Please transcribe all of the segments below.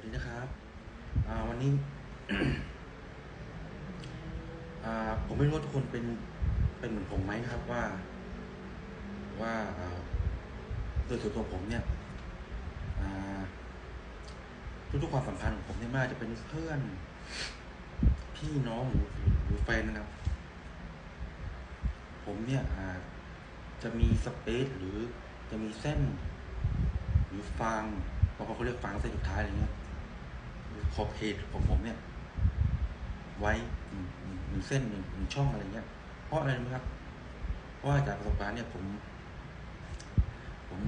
วัสดีนะครับ วันนี้ ผมไม่รู้ว่าทุกคนเป็นเป็นเหมือนผมไหมนะครับว่า ว่าโดยส่วนตัวผมเนี่ยทุกๆความสัมพันธ์ของผมเนี่ยม่ว่าจะเป็นเพื่อน พี่น้องหรือหรือแฟนนะครับ ผมเนี่ยจะมีสเปซหรือจะมีเส้น หรือฟางบางคนเขาเรียกฟางเส้นสุดท้ายอะไรเงี้ย ขอบเขตของผมเนี่ย ไว้หนึ่งเส้นหนึ่งหนึ่งช่องอะไรเงี้ย เพราะอะไรรู้ไหมครับ เพราะาจากประสบการณ์เนี่ยผม ผม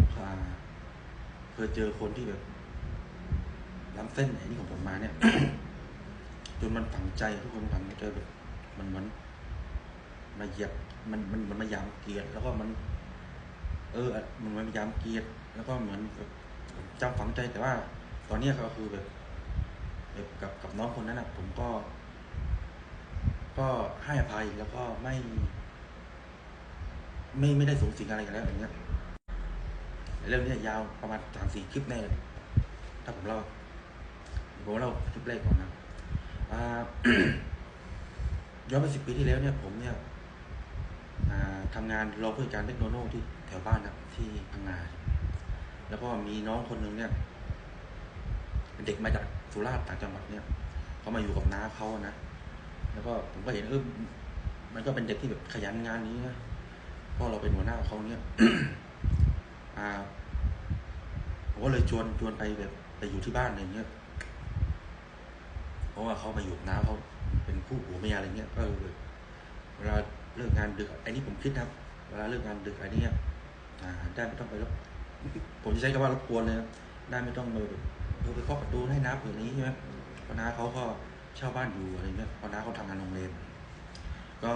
เคยเจอคนที่แบบล้ำเส้นไอ้นี่ของผมมาเนี่ย จนมันฝังใจทุกคนฝังใจแบบ มันเหมือนมาเหยียบมันมันมันมายามเกียรติแล้วก็มัน เออ มันมายามเกียรติแล้วก็เหมือนแบบจำฝังใจแต่ว่า ตอนนี้ยก็คือแบบ กับกับน้องคนนั้นอะผมก็ ก็ให้อภัยแล้วก็ไม่ ไม่ไม่ได้สูงสิงอะไรกันแล้วอย่างเงี้ยเรื่องนี้ยาวประมาณสามสี่คลิปแน่เลยถ้าผมเล่าผมเล่าคลิปแรกก่อนนะย้อนไปสิบปีที่แล้วเนี่ย ผมเนี่ยอ่าทำงานรอผู้จัดการเทคโนโลยีที่แถวบ้านนะที่พังงาแล้วก็มีน้องคนหนึ่งเนี่ย เด็กมาจากสุราษฎร์ต่างจังหวัดเนี่ยเขามาอยู่กับน้าเขานะแล้วก็ผมก็เห็นเออมันก็เป็นเด็กที่แบบขยันงานนี้นะเพราะเราเป็นหัวหน้าเขาเนี่ยอ่าผมก็เลยชวนชวนไปแบบไปอยู่ที่บ้านอะไรเงี้ยเพราะว่าเขามาอยู่กับน้าเขาเป็นคู่ผัวเมียอะไรเงี้ยก็เลยเวลาเลิกงานดึกไอ้นี่ผมคิดนะครับเวลาเลิกงานดึกไรเนี่อ่าได้ไม่ต้องไปรบผมจะใช้คำว่ารบกวนเลยนะได้ไม่ต้องไปแบบ เออไปเคาะประตูให้น้าเผื่อนี้ใช่ไหมพราะน้าเขาก็เช่าบ้านอยู่อะไรเงี้ยพราะน้าเขาทำงานโรงแรมก็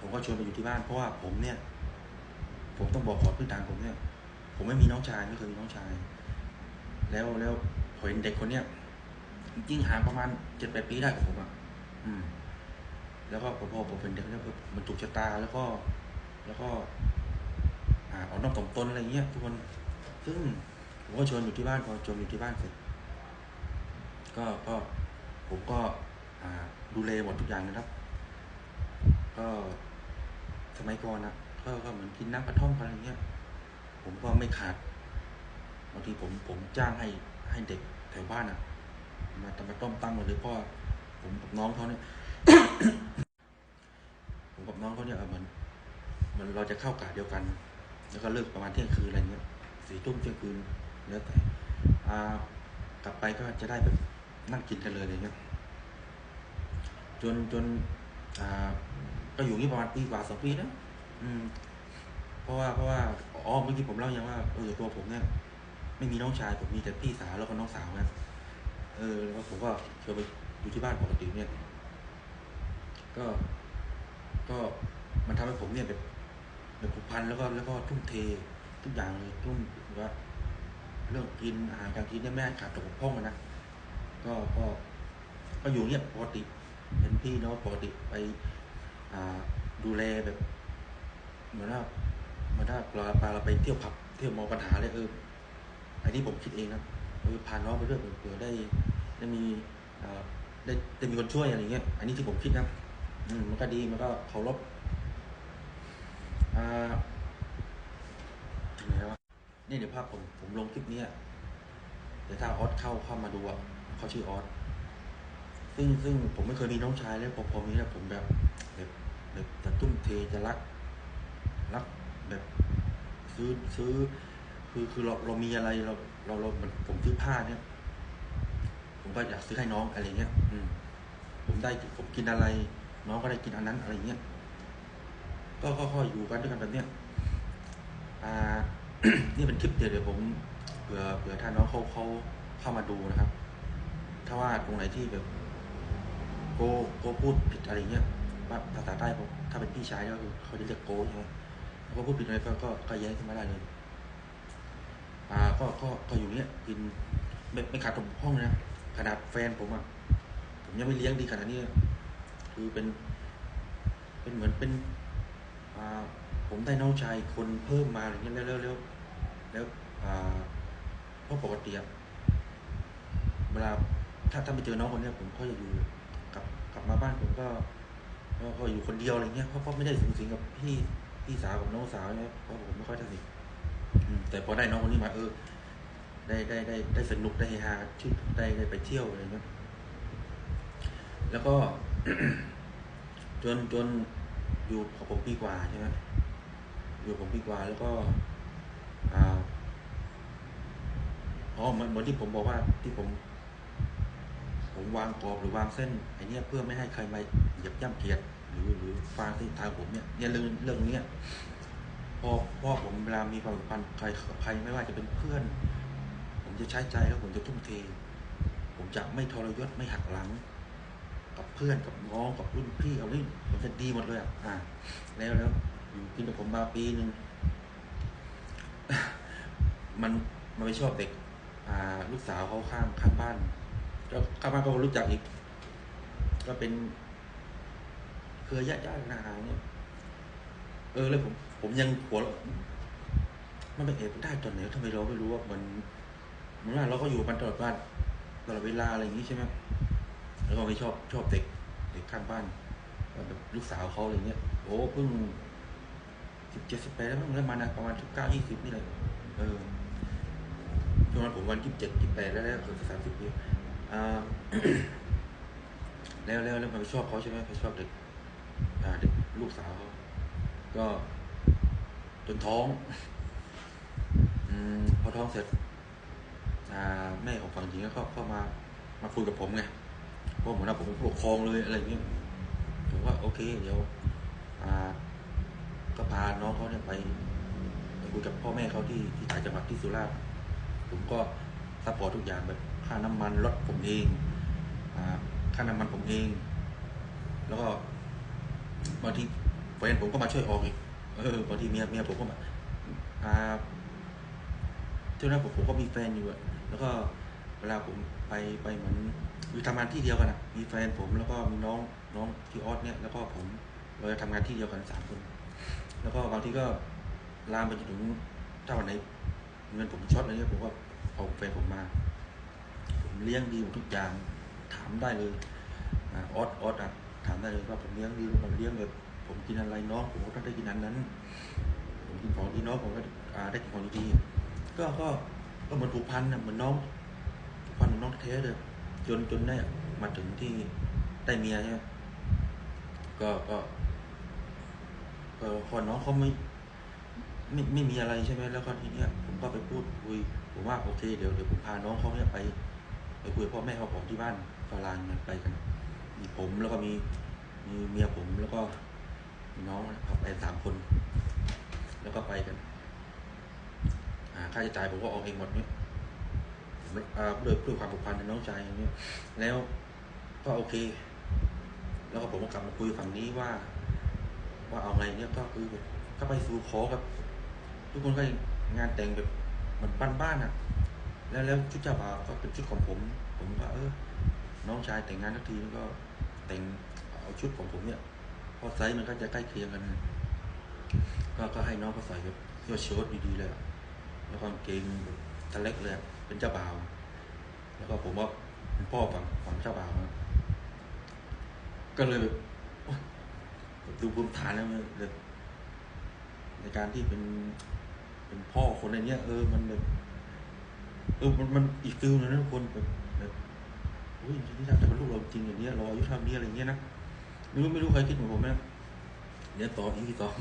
ผมก็ชวนไปอยู่ที่บ้านเพราะว่าผมเนี่ย ผมต้องบอกขอพื้นฐานผมเนี่ย ผมไม่มีน้องชายไม่เคยมีน้องชาย แล้วแล้วผมเห็นเด็กคนเนี้ยจริงห่างประมาณเจ็ดแปดปีได้กับผมอะอืม แล้วก็พอพอผมเป็นเด็กแล้วมันถูกชะตาแล้วก็ แล้วก็ อ่าเอานอกสมตนอะไรเงี้ยทุกคนซึ่งผมก็ชวนอยู่ที่บ้านพอชวนอยู่ที่บ้านเสร็จ ก็ก็ผมก็ดูแลหมดทุกอย่างนะครับ ก็สมัยก่อนนะก็ก็เหมือนกินน้ำกระท่อมอะไรเงี้ย ผมก็ไม่ขาดบางทีผมผมจ้างให้ให้เด็กแถวบ้านอะ มาทำมาต้มตั้งหมดเลยเพราะว่าผมกับน้องเขาเนี่ยผมกับน้องเขาเนี่ยเหมือนเหมือนเราจะเข้ากะเดียวกัน แล้วก็เลิกประมาณเที่ยงคืนอะไรเงี้ยสี่ทุ่มเที่ยงคืนแล้วแต่กลับไปก็จะได้แบบ นั่งกินกันเลยอะไรเงี้ยจนจน อ่า ก็อยู่นี่ประมาณปีกว่าสองปีนะอืม เพราะว่าเพราะว่าอ๋อเมื่อกี้ผมเล่ายังว่าเออตัวผมเนี่ยไม่มีน้องชายผมมีแต่พี่สาวแล้วก็น้องสาวนะเออแล้วผมก็เชิญไปอยู่ที่บ้านปกติเนี่ย ก็ ก็มันทำให้ผมเนี่ยแบบแบบผูกพันแล้วก็แล้วก็ทุ่มเท ทุกอย่างเลยทุ่มว่า เรื่องกินอาหารการกินเนี่ยแม่ให้ขาดตกบกพร่องนะ ก็ก็ก็อยู่เนี่ยปกติ เป็นพี่น้องปกติไปอ่าดูแลแบบเหมือนว่าเหมือนถ้าเราพาเราไปเที่ยวผับเที่ยวมองปัญหาเลยเอออันนี้ผมคิดเองนะเออพาน้องไปด้วยเผื่อได้ได้มีได้ได้มีคนช่วยอะไรเงี้ย อันนี้ที่ผมคิดนะอืมมันก็ดีมันก็เคารพอ่าถึงไหนววะนี่เดี๋ยวภาพผมผมลงคลิปเนี้ยเดี๋ยวถ้าออสเข้าเข้ามาดูอะ เขาชื่อออสซึ่งซึ่งผมไม่เคยมีน้องชายแล้วพอพอมีแล้วผมแบบแบบแบบจะทุ่มเทจะรักรักแบบซื้อซื้อ คือคือเราเรามีอะไรเราเราเรามันผมซื้อผ้าเนี่ย ผมก็อยากซื้อให้น้องอะไรเงี้ย อืม ผมได้ผมกินอะไร น้องก็ได้กินอันนั้นอะไรเงี้ยก็ก็ก็อยู่กันด้วยกันแบบเนี้ยอ่า นี่เป็นคลิปเดียวเดี๋ยวผมเผื่อเผื่อถ้าน้องเขาเขาเข้ามาดูนะครับ ถ้าว่าตรงไหนที่แบบโกโกพูดผิดอะไรเงี้ยว่าภาษาใต้ผมถ้าเป็นพี่ชายก็คือเขาจะเรียกโกใช่ไหมถ้าพูดผิดอะไรก็ก็ก็แย้งขึ้นมาได้เลยอ่าก็ก็ก็อยู่เนี้ยกินไม่ไม่ขาดตกบกพร่องนะขนาดแฟนผมอะผมยังไม่เลี้ยงดีขนาดนี้คือเป็น เป็นเหมือนเป็นอ่าผมได้น้องชายคนเพิ่มมาอะไรเงี้ยแล้วแล้วแล้วแล้วอ่าเพราะปกติอะเวลา ถ้าถ้าไปเจอน้องคนเนี้ยผมก็จะอยู่กลับกลับมาบ้านผมก็ก็อยู่คนเดียวอะไรเงี้ยเพราะเพราะไม่ได้สูงสิงกับพี่พี่สาวกับน้องสาวเนี่ยเพราะผมไม่ค่อยสนิทแต่พอได้น้องคนนี้มาเออ ได้ได้ได้ได้สนุกได้เฮฮาชื่นได้ได้ไปเที่ยวอะไรเงี้ยแล้วก็จนจนอยู่กับผมปีกว่าใช่ไหมอยู่ผมปีกว่าแล้วก็อ๋อเหมือนเหมือนที่ผมบอกว่าที่ผม ผมวางกรอบหรือวางเส้นไอ้เนี้ยเพื่อไม่ให้ใครมาเหยียบย่ำเกียรติหรือหรือฟางที่ทางผมเนี่ยเนี่ยเรื่องเรื่องเนี้ยพอพ่อผมเวลามีความสัมพันธ์ใครกับใครไม่ว่าจะเป็นเพื่อน ผมจะใช้ใจแล้วผมจะทุ่มเท ผมจะไม่ทรยศไม่หักหลัง กับเพื่อนกับน้องกับรุ่นพี่เอานี่ผมจะดีหมดเลยอะอ่าแล้วแล้วอยู่กินกับผมมาปีหนึ่งมันมันไม่ชอบเด็กอ่าลูกสาวเขาข้างข้างบ้าน ก็ข้างบ้าก็รู้จักอีก ก็เป็น เครือญาติญาตินาเนี่ยเออแล้วผม ผมยังหัวมันเป็นเอกได้ตอนไหนทำไมเราไม่รู้ว่ามันเมือนว่าเราก็อยู่กันตลอดบ้านตลอดเวลาอะไรอย่างนี้ใช่ไหมแล้วก็ไม่ชอบชอบเด็กเด็กข้างบ้านแบบลูกสาวเขาอะไรเงี้ยโอ้เพิ่งสิบเจ็ดสิบแปดแล้วมั้งแล้วมานะประมาณสิบเก้ายี่สิบนี่เลยเออช่วงนั้นผมวันยี่สิบเจ็ดยี่สิบแปดแล้วแล้วเกือบสามสิบปี แล้วแล้วแล้วมันชอบเขาใช่ไหมไปชอบเด็กเด็กลูกสาวเขาก็จนท้องอพอท้องเสร็จแม่ของฝั่งหญิงก็เข้าเข้ามามาคุยกับผมไงเพราะเหมือนว่าผมเป็นผู้ปกครองเลยอะไรเงี้ยผมว่าโอเค เดี๋ยวก็พาน้องเขาเนี่ยไปไปคุยกับพ่อแม่เขาที่ที่ต่างจังหวัดที่สุราษฎร์ผมก็ซัพพอร์ตทุกอย่างแบบ ค่าน้ำมันรถผมเองค่าน้ำมันผมเอง แล้วก็บางทีแฟนผมก็มาช่วยออกอีกเออบางทีเมียเมียผมก็มาอ่าเท่านั้นผมผมก็มีแฟนอยู่อะแล้วก็เวลาผมไปไปเหมือนอยู่ทำงานที่เดียวกันอะมีแฟนผมแล้วก็มีน้องน้องที่ออสเนี่ยแล้วก็ผมเราจะทำงานที่เดียวกันสามคน แล้วก็บางทีก็ลามไปจนถึงถ้าวันไหนเงินผมช็อตอะไรเงี้ยผมก็เอาแฟนผมมา เลี้ยงดีหมดทุกอย่างถามได้เลยอออสออสอะถามได้เลยว่าผมเลี้ยงดีผมเลี้ยงแบบผมกินอะไรน้องผมก็ได้กินอันนั้น ผมกินของดีน้องผมก็ได้กินของดีก็ก็ก็เหมือนผูกพันนะเหมือนน้องผูกพันเหมือนน้องแท้เลยจนจนได้มาถึงที่ได้เมียใช่ไหมก็ก็ก็พอน้องเขาไม่ไม่ไม่มีอะไรใช่ไหมแล้วก็ทีเนี้ยผมก็ไปพูดคุยผมว่าโอเคเดี๋ยวเดี๋ยวผมพาน้องเขาเนี่ยไป ไปคุยกับพ่อแม่เขาของที่บ้านฝรั่งกันไปกัน มีผมแล้วก็มีมีเมียผมแล้วก็มีน้องนะครับไปสามคน แล้วก็ไปกันค่าใช้จ่ายผมก็ออกเองหมดเนี่ยผมอ่าด้วยด้วยความผูกพันในน้องชายอย่างเงี้ยแล้วก็โอเค แล้วก็ผมก็กลับมาคุยฝั่งนี้ว่า ว่าเอาไงเนี่ยก็คือก็ไปสู่ขอกับ ทุกคนก็งานแต่งแบบเหมือนบ้านๆอะ แล้วแล้วชุดเจ้าบ่าวก็เป็นชุดของผม ผมก็เออ น้องชายแต่งงานทักทีแล้วก็แต่งเอาชุดของผมเนี่ยพอไซส์มันก็จะใกล้เคียงกันก็ก็ให้น้องเขาใส่แบบเสื้อเชิ้ตดีๆเลยแล้วก็กางเกงแบบทะเล็กเลยเป็นเจ้าบ่าว แล้วก็ผมว่าเป็นพ่อฝั่งฝั่งเจ้าบ่าวนะก็เลยแบบดูภูมิฐานแล้วมันในการที่เป็นเป็นพ่อคนในเนี้ยเออมันแบบ เออมันมันอีกฟิลนึงนะคนแบบแบบอุ้ยที่ทำจะเป็นลูกเราจริงอย่างเนี้ยเราอายุเท่านี้อะไรเงี้ยนะไม่รู้ไม่รู้ใครคิดเหมือนผมไหมนะเดี๋ยวต่ออีกสอง